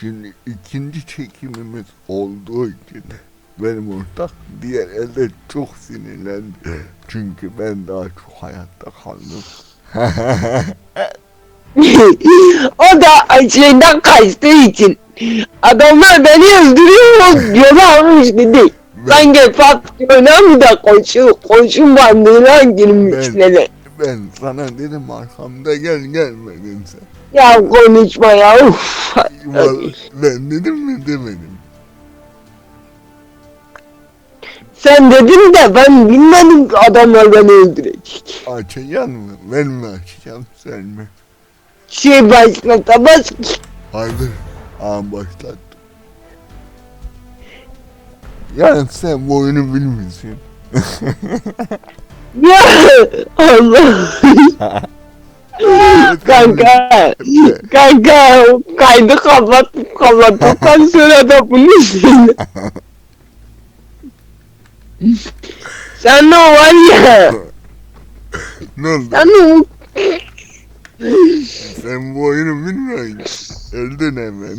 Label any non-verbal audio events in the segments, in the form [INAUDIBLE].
Şimdi ikinci çekimimiz olduğu için benim ortak diğer elde çok sinirlendi. Çünkü ben daha çok hayatta kaldım. [LAUGHS] o da şeyden kaçtığı için. Adamlar beni öldürüyor yola almış dedi. Sanki Fatih'e mi de koşu, koşu bandına girmişler. Ben sana dedim arkamda gel gelmedin sen. Ya konuşma ya. Uf. Vallahi ben dedim mi demedim. Sen dedin de ben bilmedim ki adamlar beni öldürecek. Açacaksın mı? Ben mi açacağım sen mi? Şey başlatamaz ki. Haydi. Aa başlattım. Yani sen bu oyunu bilmiyorsun. Ya Allah. [LAUGHS] Kanka. Kanka kaydı kapat kapattıktan sonra da bunu söyle. Sen ne var ya? ne oldu? Sen o Sen bu oyunu bilmiyorsun. Öldün hemen. [LAUGHS]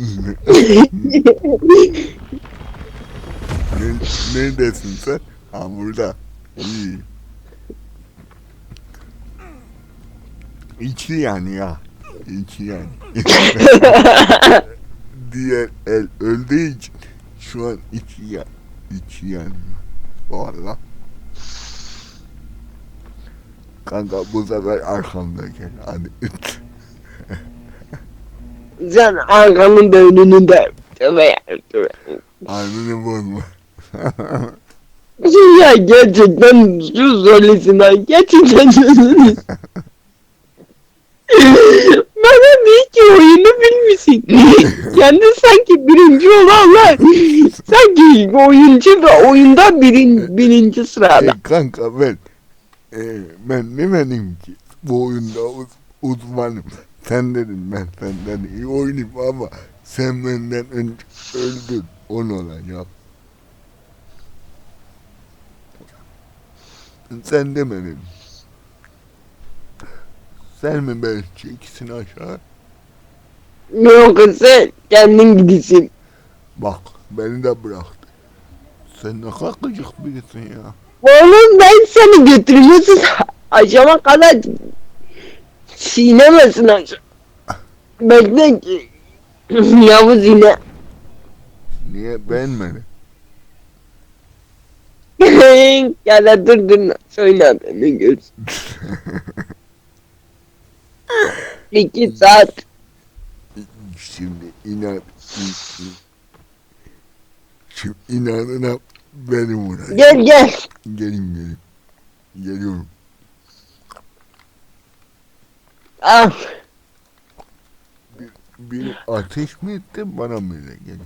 ne, ne desin sen? Ha burada. İyi. İçi yani ya. İçi yani. [LAUGHS] [LAUGHS] Diğer el öldüğü için şu an içi ya. İçi yani. Valla. Kanka bu sefer arkamda gel hadi. sen arkanın da önünü de. Alnını bozma. [LAUGHS] Ya gerçekten şu söylesin ha gerçekten. Bana değil ki oyunu bilmişsin. [LAUGHS] Kendi sanki birinci olanlar. sanki oyuncu ve oyunda birin, birinci sırada. E, kanka ben e, ben demedim ki bu oyunda uz, uzmanım. Sen dedin ben senden iyi oynayayım ama sen benden önce öldün. On olacak. Sen demedin. Sen mi ben ikisini aşağı? Yok sen kendin gidisin. Bak beni de bıraktı. Sen ne kadar gıcık birisin ya. Oğlum ben seni götürüyorsun aşama kadar sinemesin aşağı. Bekle ki Yavuz yine. Niye beğenmedin? [LAUGHS] ya dur dur söyle beni görsün. [LAUGHS] [LAUGHS] İki saat. Şimdi inan Şimdi inadına beni vuracak. Gel gel. Gelin gelin. Geliyorum. Al. Bir ateş mi etti bana mı öyle gelin?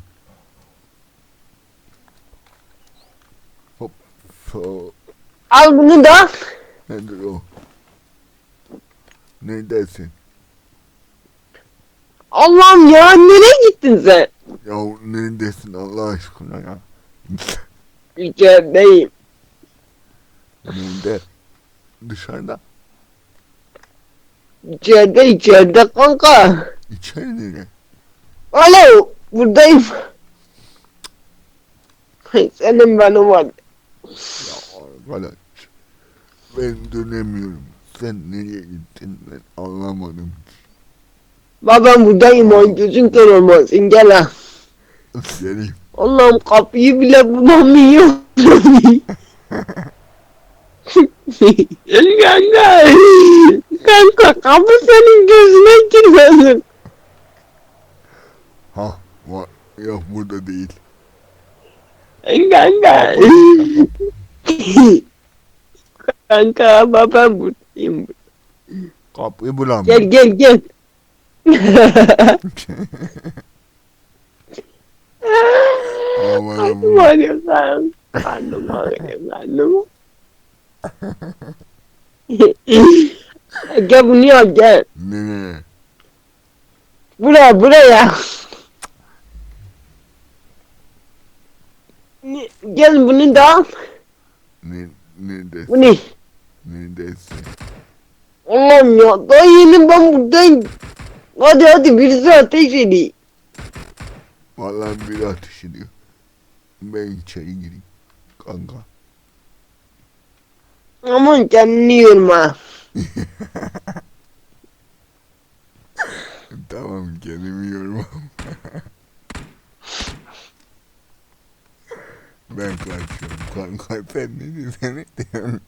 Hop. So, Al bunu da. nedir o? Ne dersin? Allah'ım ya nereye gittin sen? Ya ne desin Allah aşkına ya? [LAUGHS] İçerideyim. Nerede? Dışarıda. İçeride içeride kanka. İçeri nere? Alo buradayım. Senin benim var. Ya arkadaş. Ben dönemiyorum. Sen nereye gittin ben anlamadım. Babam buradayım on gözün kör olmasın gel ha. Selim. Allah'ım kapıyı bile bulamıyor. kanka. Kanka kapı senin gözüne girmesin. Ha var. Yok burada değil. Kanka. kanka babam buradayım. Kapıyı Gel bulamıyorum. gel gel. Aman Karnım ağrıyor lan. Karnım ağrıyor karnım. [LAUGHS] gel bunu yap gel. Nereye? Buraya buraya. Ne- Gel bunu da al. Ne, neredesin? Bu ne? Neredesin? Allah'ım ya daha yeni ben buradayım. Hadi hadi birisi ateş edeyim. Vallahi biri ateş ediyor. Ben içeri gireyim. Kanka. Aman kendini yorma. [LAUGHS] Tamam kendimi yormam. [LAUGHS] ben kaçıyorum kanka sen ne diyorsun ne diyorsun?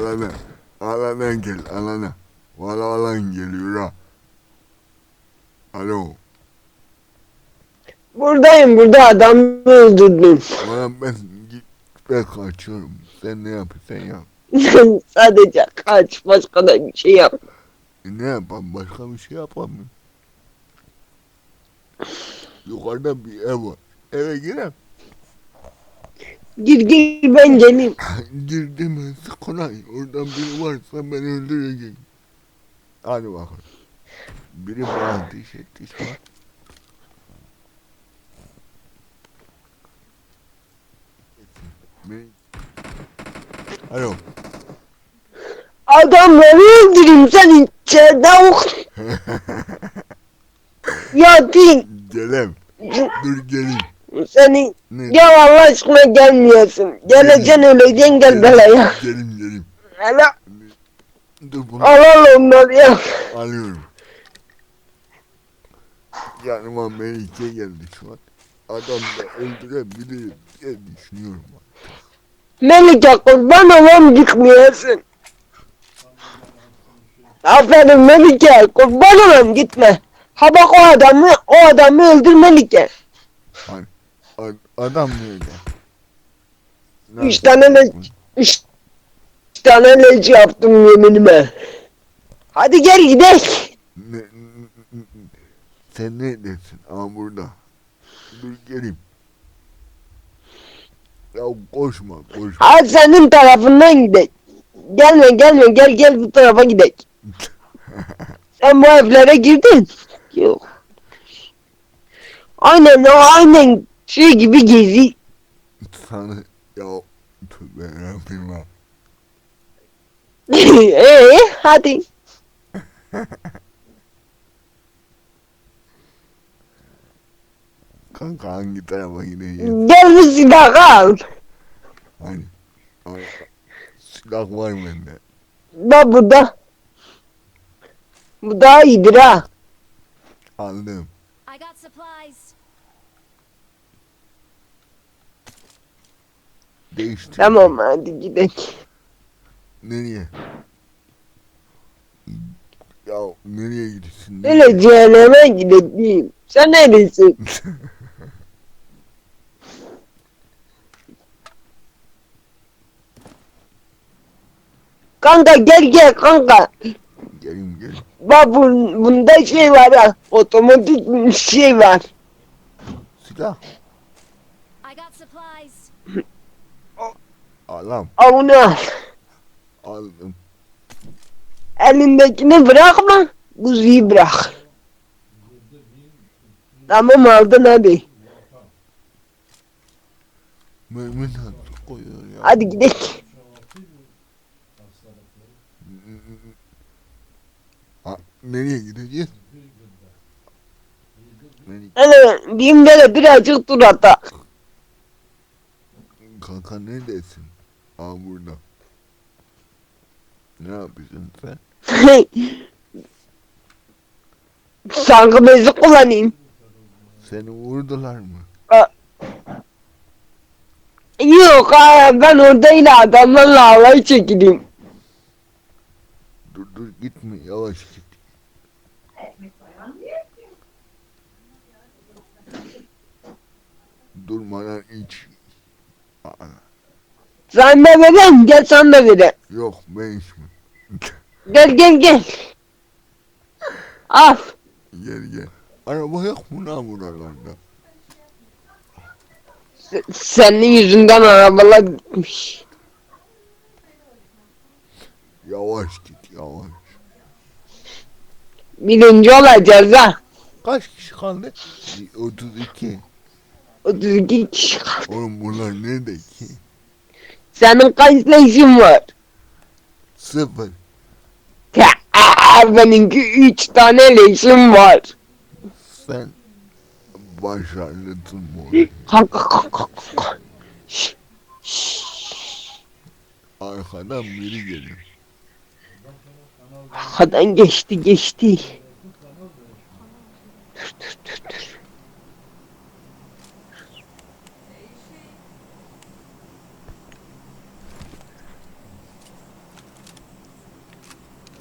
Alana, alana gel alana. Valla alan geliyor ha. Alo, Buradayım burada adamı öldürdüm. bana ben git ben kaçıyorum. Sen ne yapıyorsun yap. Sadece kaç başka da bir şey yap. E ne yapalım başka bir şey yapamıyorum. Yukarıda bir ev var. Eve girem. Gir gir ben geleyim. [LAUGHS] Girdim kolay. Oradan biri varsa ben öldüreceğim. Hadi bakalım. Biri bana etti şu an. Alo. Adamları öldüreyim sen içeride ok. ya değil. Gelem. Dur geleyim. Seni Ne? ya Allah aşkına gelmiyorsun. Geleceksin öleceksin gel belaya. Gelim gelim. Hele Dur bunu al al onları ya. alıyorum. Yanıma Melike geldi şu an. Adam da öldürebilir diye düşünüyorum. Melike kurban olam gitmiyorsun. Aferin Melike kurban olam gitme. Ha bak o adamı o adamı öldür Melike. A- adam nerede? Ne Üç tane yapıyorsun? üç, üç tane leci yaptım yeminime. Hadi gel gidelim. Ne, sen neredesin? Aa burada. Dur geleyim. Ya koşma koşma. Hadi senin tarafından gidelim. Gelme gelme gel gel bu tarafa gidelim. [LAUGHS] Sen bu evlere girdin. Yok. Aynen o aynen şey gibi gezi. Sana ya tövbe Rabbim ha. [LAUGHS] Eee hadi. Kanka hangi tarafa gideceğiz? Gel bir silah al. Hani, hani silah var bende. Bak burada. Bu daha iyidir ha. Aldım. I got supplies. Değiştir. Tamam hadi gidelim. Nereye? Ya nereye gidiyorsun? Öyle cehenneme gidelim. Sen neredesin? [LAUGHS] Kanka gel gel kanka. Gelin gelin. Bak bun, bunda şey var ha. Otomatik bir şey var. Silah. I got supplies. Alam. Al. Aldım. Elindekini bırakma. Kuzuyu bırak. Tamam aldın hadi. Mehmet abi koyuyor ya. Hadi gidelim. Ha, nereye gideceğiz? Diyeyim de birazcık tur ata. Kanka neredesin? Aa burada. Ne yapıyorsun sen? [LAUGHS] Sanki bezi kullanayım. Seni vurdular mı? Yok ha, ben orada yine adamlarla alay çekileyim. Dur dur gitme yavaş git. Durmadan iç. Sen de vereyim, gel sen de vereyim. yok ben içmem. Gel gel gel. Al. gel gel. Araba yok mu lan buralarda? Senin yüzünden arabalar gitmiş. Yavaş git yavaş. Birinci olacağız ha. Kaç kişi kaldı? 32. 32 kişi kaldı. Oğlum bunlar nerede ki? Senin kaç leşin var? Sıfır. Aa! Benimki üç tane leşim var. Sen başarılısın bu. Kalk kalk kalk kalk. Şşş, şşş. Arkadan biri geliyor. Arkadan geçti geçti. Dur dur dur dur.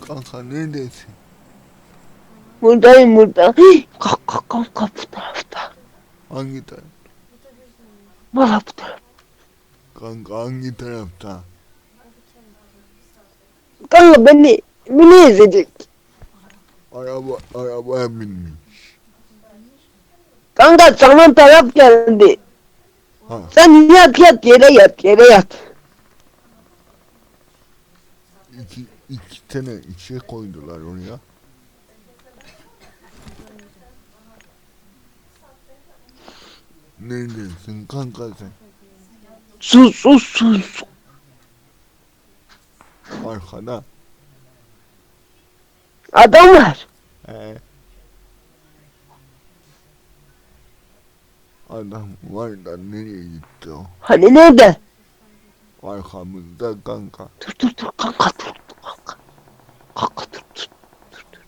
Kanka neredesin? Buradayım burada. Kalk kalk kalk kalk bu tarafta. Hangi taraf? Valla bu taraf. Kanka hangi tarafta? Kanka beni, beni ezecek. Araba, arabaya binmiş. Kanka sana taraf geldi. Ha, Sen yat yat yere yat yere yat. iki, tane şey koydular oraya. Neredesin kanka sen? Sus sus sus. Arkada. Adam var. He. Adam var da nereye gitti o? Hani nerede? Arkamızda kanka. Dur dur dur kanka dur dur kanka. Kanka dur dur. dur, dur.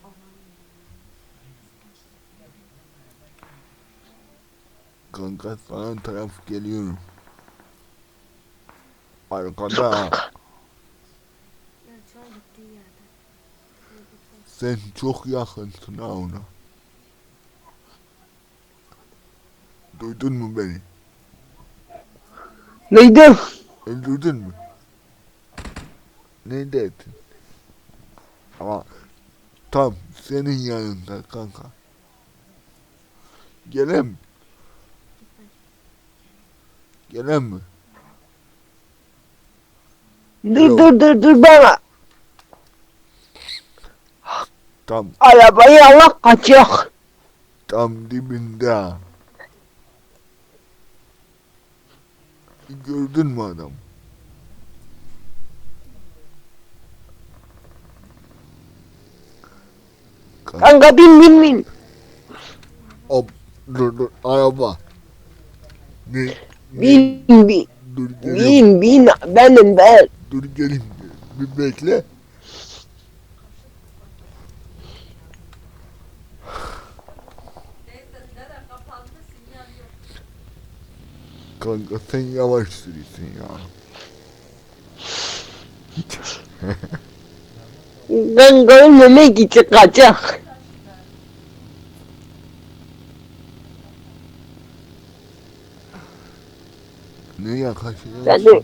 Sana taraf geliyorum. Dur Arkada. kanka. Sen çok yakınsın ha ona. Duydun mu beni? Duydum. Öldürdün mü? Ne dedin? Ama tam senin yanında kanka. Gelen mi? Gelen mi? Dur Yok. dur dur dur bana. Tam Arabayı Allah kaçıyor. tam dibinde. Gördün mü adam? Kanka bin bin bin. hop, dur dur araba. Ne? Bin bin. Dur gelin, Bin bin. Benim ben. dur gelin. Bir bekle. Kanka sen yavaş sürüyorsun ya. Kanka ölmemek için kaçak. Ben de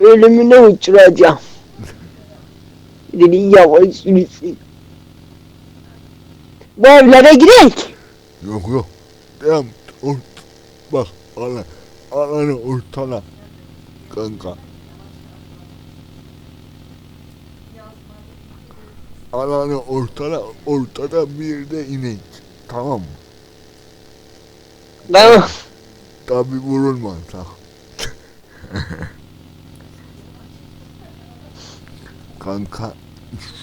ölümüne uçuracağım. [LAUGHS] Dedi yavaş sürüsün. Bu evlere girek. Yok yok. Devam. Ort. Bak alan. Alanı ortala. Kanka. Alanı ortala. Ortada bir yerde inek. Tamam mı? Tamam. Tabi vurulma tak. [LAUGHS] Kanka.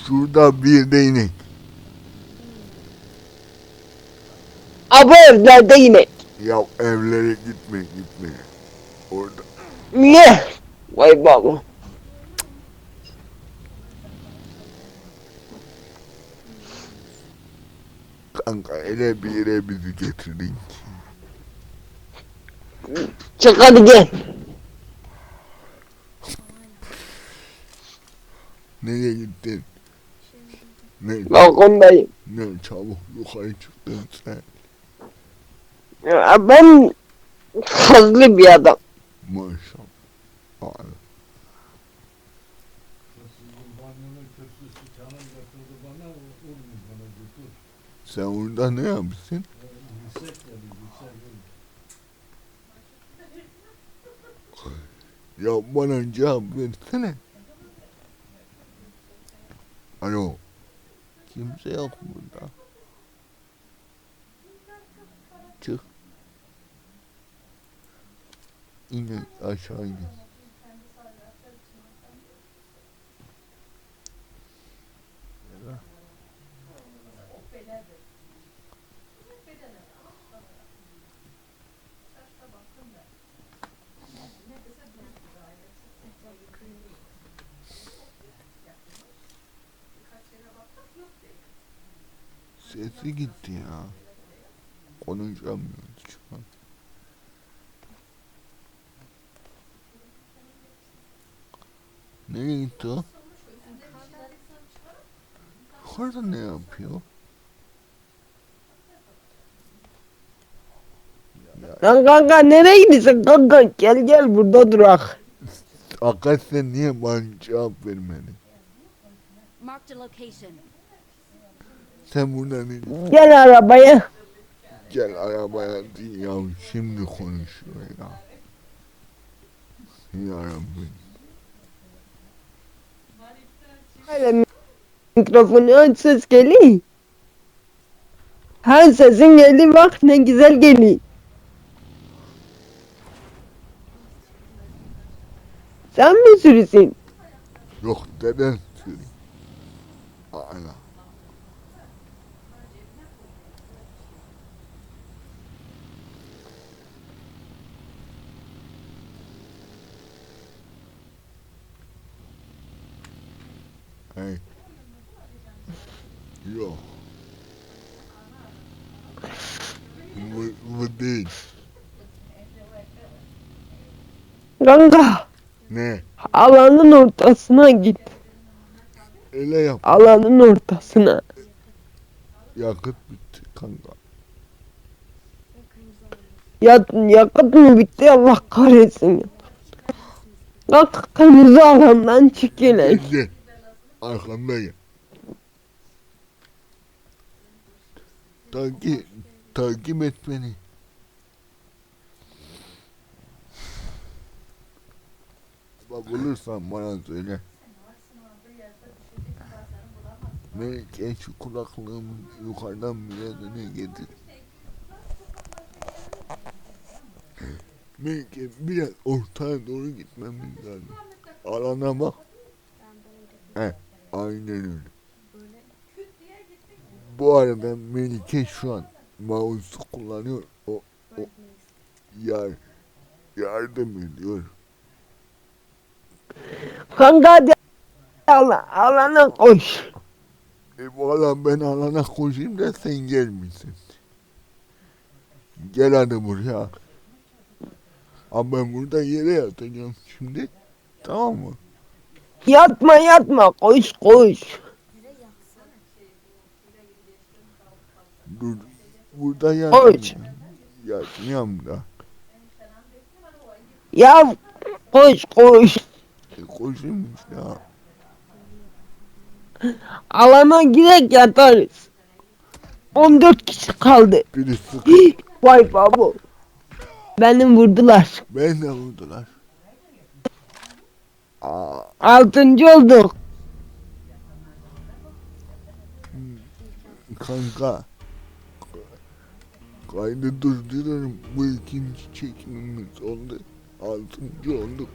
Şurada bir yerde inek. Abi evlerde yine. Ya evlere gitme gitme. Orada. Niye? Vay baba. Kanka ele bir yere bizi getirdin ki. Çık hadi gel. Nereye gittin? Ne, Balkondayım. ne çabuk yukarı çıktın sen. Ya ben hızlı bir adam. Maşallah. Sen orada ne yapıyorsun? Ya bana cevap versene. Alo. Kimse yok burada. Çık. İn aşağı in. Sesi gitti ya. Konuşamıyoruz şu an. Nereye gitti o? Yukarıda ne yapıyor? Lan kanka nereye gidiyorsun kanka? Gel gel burada durak. Hakikat sen niye bana cevap vermedin? Marked a location. Sen burada ne Gel arabaya. Gel arabaya değil ya şimdi konuşuyor ya. Yarabbim. Hele mikrofonu aç ses geliyor. Ha sesin geldi bak ne güzel geliyor. Sen mi sürüsün? Yok deden sürüyor. Ana. Yok. Bu, bu değil. Kanka Ne? alanın ortasına git. Öyle yap. Alanın ortasına. Yakıt bitti kanka. Ya, yakıt mı bitti Allah kahretsin. Kanka kırmızı alandan çık. Gel. Arkamdayım. Takip, takip et beni. Bak bulursan bana söyle. Melike şu kulaklığımı yukarıdan biraz öne getir. Melike biraz ortaya doğru gitmemiz lazım. Alana bak. He, aynen öyle. Bu arada Melike şu an mouse'u kullanıyor. O, o yar, yardım ediyor. Kanka hadi ala, alana koş. E valla ben alana koşayım da sen gelmişsin. Gel hadi buraya. Ama ben burada yere yatacağım şimdi. Tamam mı? Yatma yatma koş koş. Dur. Burada Koş. yatacağım. Yatmayayım da. Ya koş koş. E, koşayım işte. Alana girek yatarız. 14 kişi kaldı. Biri sık. [GASPS] Vay babo. Beni vurdular. Ben de vurdular. Aa, Altıncı olduk. kanka. Kaydı durduruyorum. Bu ikinci çekimimiz oldu. Altıncı olduk.